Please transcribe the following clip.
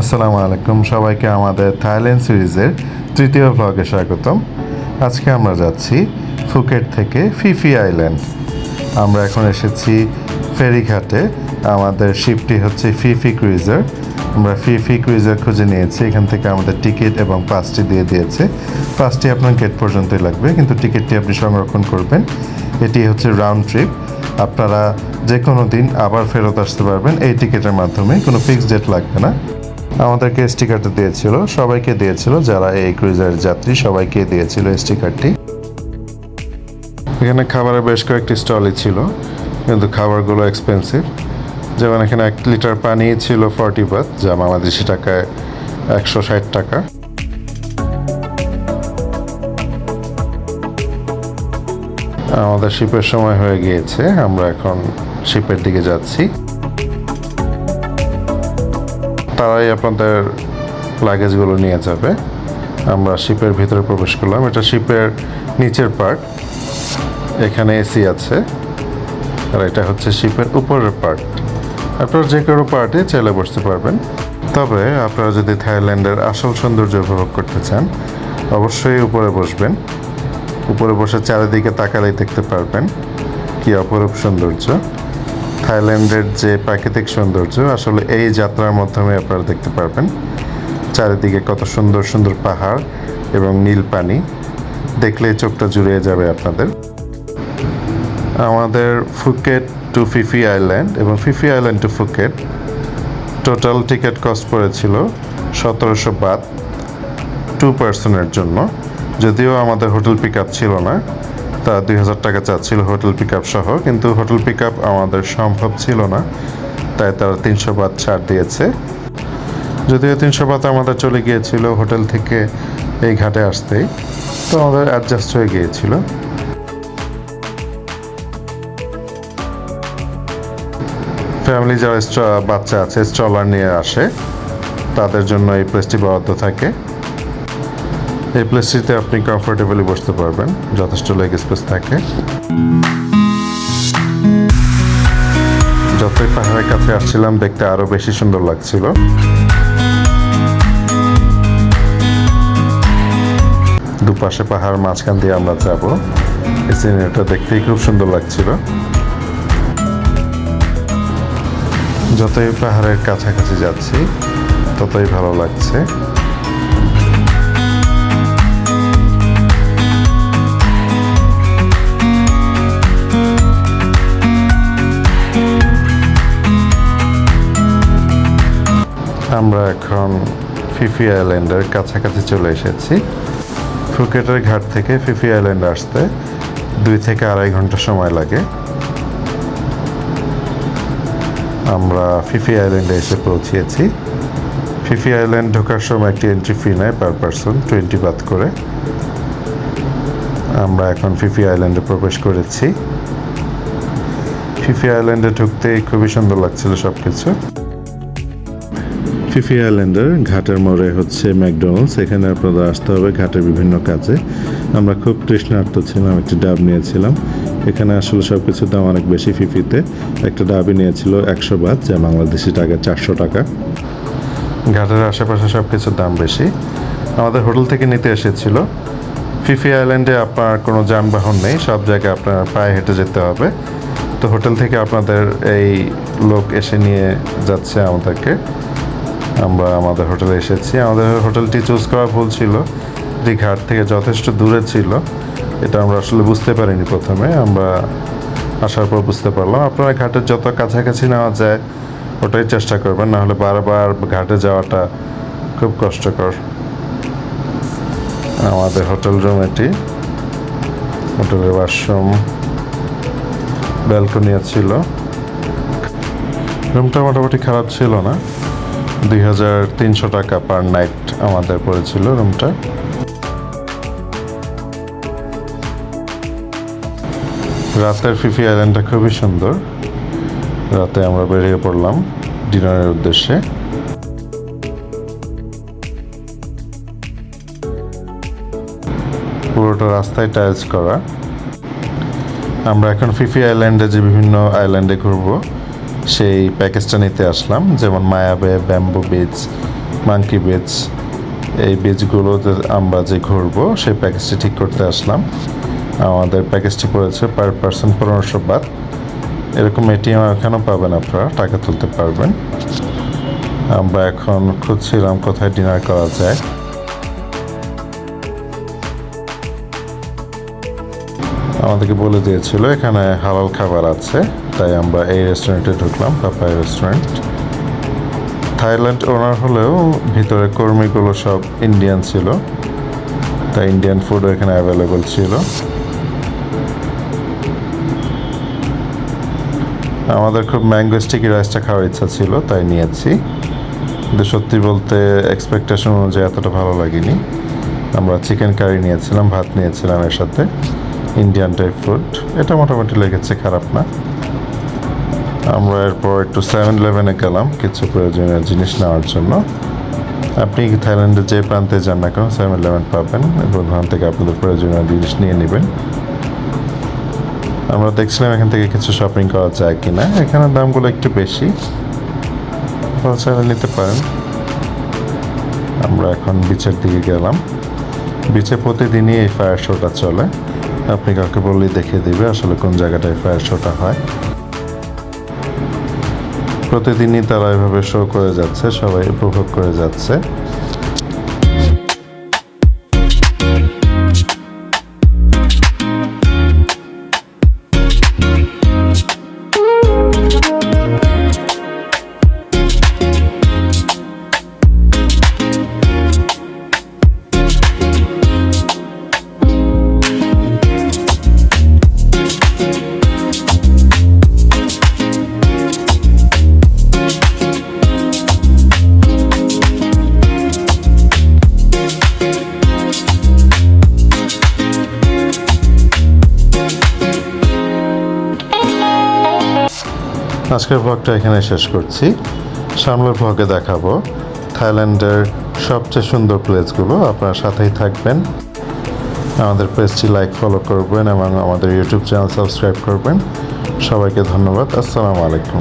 আসসালামু আলাইকুম সবাইকে আমাদের থাইল্যান্ড সিরিজের তৃতীয় ভ্লগে স্বাগতম। আজকে আমরা যাচ্ছি ফুকেট থেকে ফিফি আইল্যান্ড। আমরা এখন এসেছি ফেরিঘাটে। আমাদের শিপটি হচ্ছে ফিফি ক্রুইজার। আমরা ফিফি ক্রুইজার খুঁজে নিয়েছি। এখান থেকে আমাদের টিকিট এবং পাসটি দিয়ে দিয়েছে। পাসটি আপনার গেট পর্যন্তই লাগবে, কিন্তু টিকিটটি আপনি সংরক্ষণ করবেন। এটি হচ্ছে রাউন্ড ট্রিপ আপনারা যে কোনো দিন আবার ফেরত আসতে পারবেন এই টিকিটের মাধ্যমে। কোনো ফিক্সড ডেট লাগবে না। আমাদেরকে এস স্টিকারটা দিয়েছিল, সবাইকে দিয়েছিল, যারা এই ক্রুইজার যাত্রী, সবাইকে দিয়েছিল স্টিকারটি। এখানে খাবারের বেশ কয়েকটি স্টলই ছিল, কিন্তু খাবারগুলো এক্সপেন্সিভ যেমন এখানে এক লিটার পানি ছিল ফর্টি বাত যা বাংলাদেশি টাকায় একশো ষাট টাকা। আমাদের শিপের সময় হয়ে গিয়েছে, আমরা এখন শিপের দিকে যাচ্ছি। তারাই আপনাদের লাগেজগুলো নিয়ে যাবে। আমরা শিপের ভিতরে প্রবেশ করলাম। এটা শিপের নিচের পার্ট এখানে এসি আছে। আর এটা হচ্ছে শিপের উপরের পার্ট আপনারা যে কোনো পার্টে চাইলে বসতে পারবেন। তবে আপনারা যদি থাইল্যান্ডের আসল সৌন্দর্য উপভোগ করতে চান, অবশ্যই উপরে বসবেন। উপরে বসে চারিদিকে তাকালেই দেখতে পারবেন কি অপরূপ সৌন্দর্য। থাইল্যান্ডের যে প্রাকৃতিক সৌন্দর্য, আসলে এই যাত্রার মাধ্যমে আপনারা দেখতে পারবেন চারিদিকে কত সুন্দর সুন্দর পাহাড় এবং নীল পানি। দেখলেই চোখটা জুড়িয়ে যাবে আপনাদের। আমাদের Phuket to Phi Phi island এবং Phi Phi island to Phuket total ticket cost পড়েছিল সতেরোশো বাত, টু পার্সনের জন্য। যদিও আমাদের হোটেল পিক আপ ছিল না, তা দুই হাজার টাকা চাচ্ছিল হোটেল পিক সহ, কিন্তু হোটেল পিক আমাদের সম্ভব ছিল না, তাই তারা তিনশো বাদ ছাড় দিয়েছে। যদিও তিনশো বাত আমাদের চলে গিয়েছিল হোটেল থেকে এই ঘাটে আসতেই, তো আমাদের অ্যাডজাস্ট হয়ে গিয়েছিল। ফ্যামিলি যারা বাচ্চা আছে স্ট্রলার নিয়ে আসে, তাদের জন্য এই প্লেসটি বরাদ্দ থাকে। এই প্লেসটিতে আপনি কমফোর্টেবলি বসতে পারবেন, যথেষ্ট লেগ স্পেস থাকে। যতই পাহাড়ের কাছে আসছিলাম, দেখতে আরও বেশি সুন্দর লাগছিল। দুপাশে পাহাড় মাঝখান দিয়ে আমরা যাব। এই সিনারিটা দেখতেই খুব সুন্দর লাগছিল। যতই পাহাড়ের কাছাকাছি যাচ্ছি, ততই ভালো লাগছে। আমরা এখন ফিফি আইল্যান্ডের কাছাকাছি চলে এসেছি। ফুকেটের ঘাট থেকে ফিফি আইল্যান্ড আসতে দুই থেকে আড়াই ঘণ্টা সময় লাগে। আমরা ফিফি আইল্যান্ডে এসে পৌঁছিয়েছি ফিফি আইল্যান্ড ঢোকার সময় একটি এন্ট্রি ফি নেয় পার পারসন টোয়েন্টি বাদ করে। আমরা এখন ফিফি আইল্যান্ডে প্রবেশ করেছি। ফিফি আইল্যান্ডে ঢুকতেই খুবই সুন্দর লাগছিল সব কিছু ফিফি আইল্যান্ডের ঘাটের মোড়ে হচ্ছে ম্যাকডোনাল্ডস এখানে আপনাদের আসতে হবে ঘাটের বিভিন্ন কাজে। আমরা খুব তৃষ্ণার্ত ছিলাম, একটি ডাব নিয়েছিলাম। এখানে আসলে সব কিছুর দাম অনেক বেশি ফিফিতে একটা ডাবই নিয়েছিল একশো বাদ, যা বাংলাদেশি টাকা চারশো টাকা। ঘাটের আশেপাশে সব কিছুর দাম বেশি। আমাদের হোটেল থেকে নিতে এসেছিল। ফিফি আইল্যান্ডে আপনার কোনো যানবাহন নেই, সব জায়গায় আপনার পায়ে হেঁটে যেতে হবে। তো হোটেল থেকে আপনাদের এই লোক এসে নিয়ে যাচ্ছে আমাদেরকে। আমরা আমাদের হোটেলে এসেছি। আমাদের হোটেলটি চুজ করা ভুল ছিল। এটি ঘাট থেকে যথেষ্ট দূরে ছিল। এটা আমরা আসলে বুঝতে পারিনি প্রথমে। আমরা আসার পর বুঝতে পারলাম। আপনারা ঘাটের যত কাছাকাছি নেওয়া যায়, ওটাই চেষ্টা করবেন। নাহলে বারবার ঘাটে যাওয়াটা খুব কষ্টকর। আমাদের হোটেল রুম এটি। হোটেলের ওয়াশরুম ব্যালকনি ছিল। রুমটা মোটামুটি খারাপ ছিল না। দুই হাজার তিনশো টাকা পার নাইট আমাদের পড়েছিল রুমটা। রাতের ফিফি আইল্যান্ডটা খুবই সুন্দর। রাতে আমরা বেরিয়ে পড়লাম ডিনারের উদ্দেশ্যে। পুরোটা রাস্তায় টাইলস করা। আমরা এখন ফিফি আইল্যান্ডে যে বিভিন্ন আইল্যান্ডে ঘুরবো সেই প্যাকেজটা নিতে আসলাম, যেমন Maya Bay bamboo beach monkey beach এই বিচগুলোতে আমরা যে ঘুরবো, সেই প্যাকেজটি ঠিক করতে আসলাম। আমাদের প্যাকেজটি পড়েছে পার পার্সন পনেরোশো বাদ। এরকম এটিএম এখানেও পাবেন আপনারা, টাকা তুলতে পারবেন। আমরা এখন খুঁজছিলাম কোথায় ডিনার করা যায়। আমাদেরকে বলে দিয়েছিল, এখানে হালাল খাবার আছে। তাই আমরা এই রেস্টুরেন্টে ঢুকলাম, পাপাই রেস্টুরেন্ট থাইল্যান্ড ওনার হলেও ভিতরে কর্মীগুলো সব ইন্ডিয়ান ছিল, তাই ইন্ডিয়ান ফুডও এখানে অ্যাভেলেবল ছিল। আমাদের খুব ম্যাঙ্গো স্টিকি রাইসটা খাওয়ার ইচ্ছা ছিল, তাই নিয়েছি। কিন্তু সত্যি বলতে এক্সপেকটেশন অনুযায়ী এতটা ভালো লাগেনি। আমরা চিকেন কারি নিয়েছিলাম, ভাত নিয়েছিলাম এর সাথে ইন্ডিয়ান টাইপ ফুড এটা মোটামুটি লেগেছে, খারাপ না। আমরা এরপর একটু সেভেন ইলেভেনে গেলাম, কিছু প্রয়োজনীয় জিনিস নেওয়ার জন্য। আপনি থাইল্যান্ডে যে প্রান্তে যান না কেন সেভেন ইলেভেন পাবেন এবং ওখান থেকে আপনাদের প্রয়োজনীয় জিনিস নিয়ে নেবেন। আমরা দেখছিলাম এখান থেকে কিছু শপিং করা যায় কি না এখানে দামগুলো একটু বেশি। আপনারা নিতে পারেন। আমরা এখন বিচের দিকে গেলাম। বিচে প্রতিদিনই এই ফায়ার শোটা চলে। আপনি কাউকে বললেই দেখিয়ে দিবে আসলে কোন জায়গাটায় ফায়ার শোটা হয়। প্রতিদিনই তারা এভাবে শো করে যাচ্ছে সবাই উপভোগ করে যাচ্ছে। আজকের ব্লগটা এখানে শেষ করছি। সামনের ব্লগে দেখাবো থাইল্যান্ডের সবচেয়ে সুন্দর প্লেসগুলো। আপনার সাথেই থাকবেন। আমাদের পেজটি লাইক ফলো করবেন এবং আমাদের ইউটিউব চ্যানেল সাবস্ক্রাইব করবেন। সবাইকে ধন্যবাদ। আসসালামু আলাইকুম।